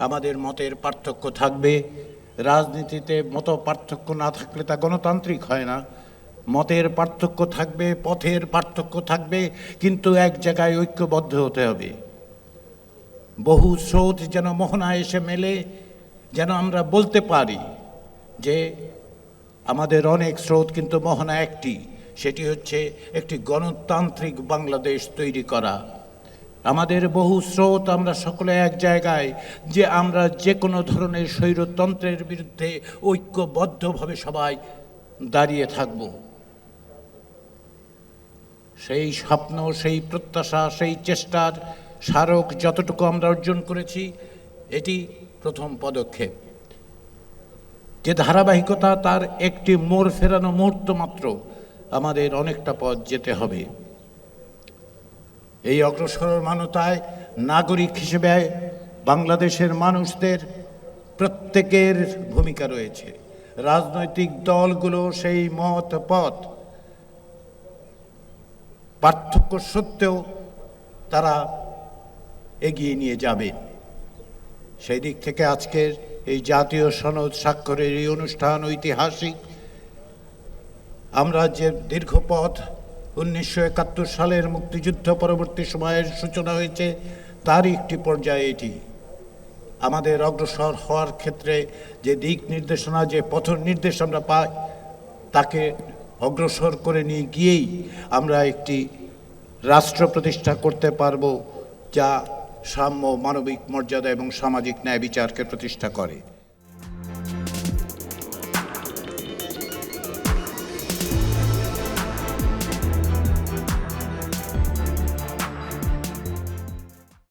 আমাদের মতের পার্থক্য থাকবে। রাজনীতিতে মত পার্থক্য না থাকলে তা গণতান্ত্রিক হয় না। মতের পার্থক্য থাকবে, পথের পার্থক্য থাকবে, কিন্তু এক জায়গায় ঐক্যবদ্ধ হতে হবে। বহু স্রোত যেন মোহনা এসে মেলে, যেন আমরা বলতে পারি যে আমাদের অনেক স্রোত কিন্তু মোহনা একটি, সেটি হচ্ছে একটি গণতান্ত্রিক বাংলাদেশ তৈরি করা। আমাদের বহু স্রোত আমরা সকলে এক জায়গায় যে আমরা যে কোনো ধরনের স্বৈরতন্ত্রের বিরুদ্ধে ঐক্যবদ্ধভাবে সবাই দাঁড়িয়ে থাকব। সেই স্বপ্ন, সেই প্রত্যাশা, সেই চেষ্টার স্মারক যতটুকু আমরা অর্জন করেছি, এটি প্রথম পদক্ষেপ। যে ধারাবাহিকতা, তার একটি মোড় ফেরানো মুহূর্ত মাত্র আমাদের অনেকটা পথ যেতে হবে। এই অগ্রসর মানতায় নাগরিক হিসেবে বাংলাদেশের মানুষদের প্রত্যেকের ভূমিকা রয়েছে। রাজনৈতিক দলগুলো সেই মত পথ পার্থক্য সত্ত্বেও তারা এগিয়ে নিয়ে যাবে। সেই দিক থেকে আজকের এই জাতীয় সনদ স্বাক্ষরের এই অনুষ্ঠান ঐতিহাসিক। আমরা যে দীর্ঘ পথ উনিশশো একাত্তর সালের মুক্তিযুদ্ধ পরবর্তী সময়ের সূচনা হয়েছে তার একটি পর্যায়ে এটি। আমাদের অগ্রসর হওয়ার ক্ষেত্রে যে দিক নির্দেশনা, যে পথ নির্দেশ আমরা পাই, তাকে অগ্রসর করে নিয়ে গিয়েই আমরা একটি রাষ্ট্র প্রতিষ্ঠা করতে পারব, যা সাম্য, মানবিক মর্যাদা এবং সামাজিক ন্যায় বিচারকে প্রতিষ্ঠা করে।